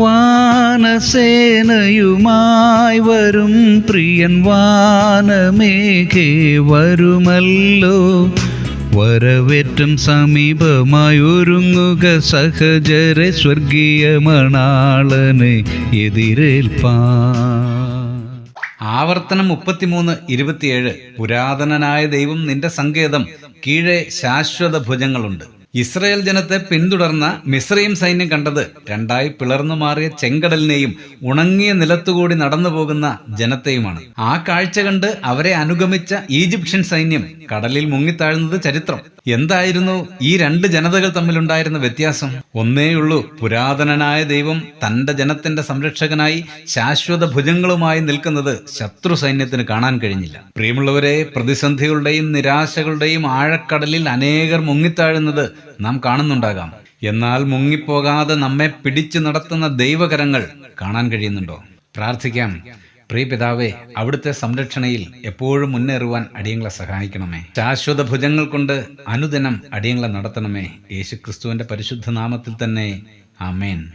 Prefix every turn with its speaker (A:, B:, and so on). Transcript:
A: വാനസേനയുമായി വരും പ്രിയൻ വാനമേഘേ വരുമല്ലോ. വരവേറ്റം സമീപമായി ഒരുങ്ങുക സഹജരെ സ്വർഗീയ മണാളനെ എതിരേൽപ്പാൻ
B: ആവർത്തനം മുപ്പത്തിമൂന്ന് ഇരുപത്തിയേഴ്. പുരാതനനായ ദൈവം നിന്റെ സങ്കേതം. കീഴെ ശാശ്വത ഭുജങ്ങളുണ്ട്. ഇസ്രയേൽ ജനത്തെ പിന്തുടർന്ന മിസ്രൈം സൈന്യം കണ്ടത് രണ്ടായി പിളർന്നു മാറിയ ചെങ്കടലിനെയും ഉണങ്ങിയ നിലത്തുകൂടി നടന്നു പോകുന്ന ജനത്തെയുമാണ്. ആ കാഴ്ച കണ്ട് അവരെ അനുഗമിച്ച ഈജിപ്ഷ്യൻ സൈന്യം കടലിൽ മുങ്ങിത്താഴുന്നത് ചരിത്രം. എന്തായിരുന്നു ഈ രണ്ട് ജനതകൾ തമ്മിലുണ്ടായിരുന്ന വ്യത്യാസം? ഒന്നേയുള്ളൂ പുരാതനനായ ദൈവം തന്റെ ജനത്തിന്റെ സംരക്ഷകനായി ശാശ്വത ഭുജങ്ങളുമായി നിൽക്കുന്നത് ശത്രു സൈന്യത്തിന് കാണാൻ കഴിഞ്ഞില്ല. പ്രിയമുള്ളവരെ പ്രതിസന്ധികളുടെയും നിരാശകളുടെയും ആഴക്കടലിൽ അനേകർ മുങ്ങിത്താഴുന്നത് നാം കാണുന്നുണ്ടാകാം. എന്നാൽ മുങ്ങിപ്പോകാതെ നമ്മെ പിടിച്ചു നടത്തുന്ന ദൈവകരങ്ങൾ കാണാൻ കഴിയുന്നുണ്ടോ? പ്രാർത്ഥിക്കാം. പ്രിയ പിതാവേ അവിടുത്തെ സംരക്ഷണയിൽ എപ്പോഴും മുന്നേറുവാൻ അടിയങ്ങളെ സഹായിക്കണമേ. ശാശ്വത ഭുജങ്ങൾ കൊണ്ട് അനുദിനം അടിയങ്ങളെ നടത്തണമേ. യേശുക്രിസ്തുവിന്റെ പരിശുദ്ധ നാമത്തിൽ തന്നെ. ആമേൻ.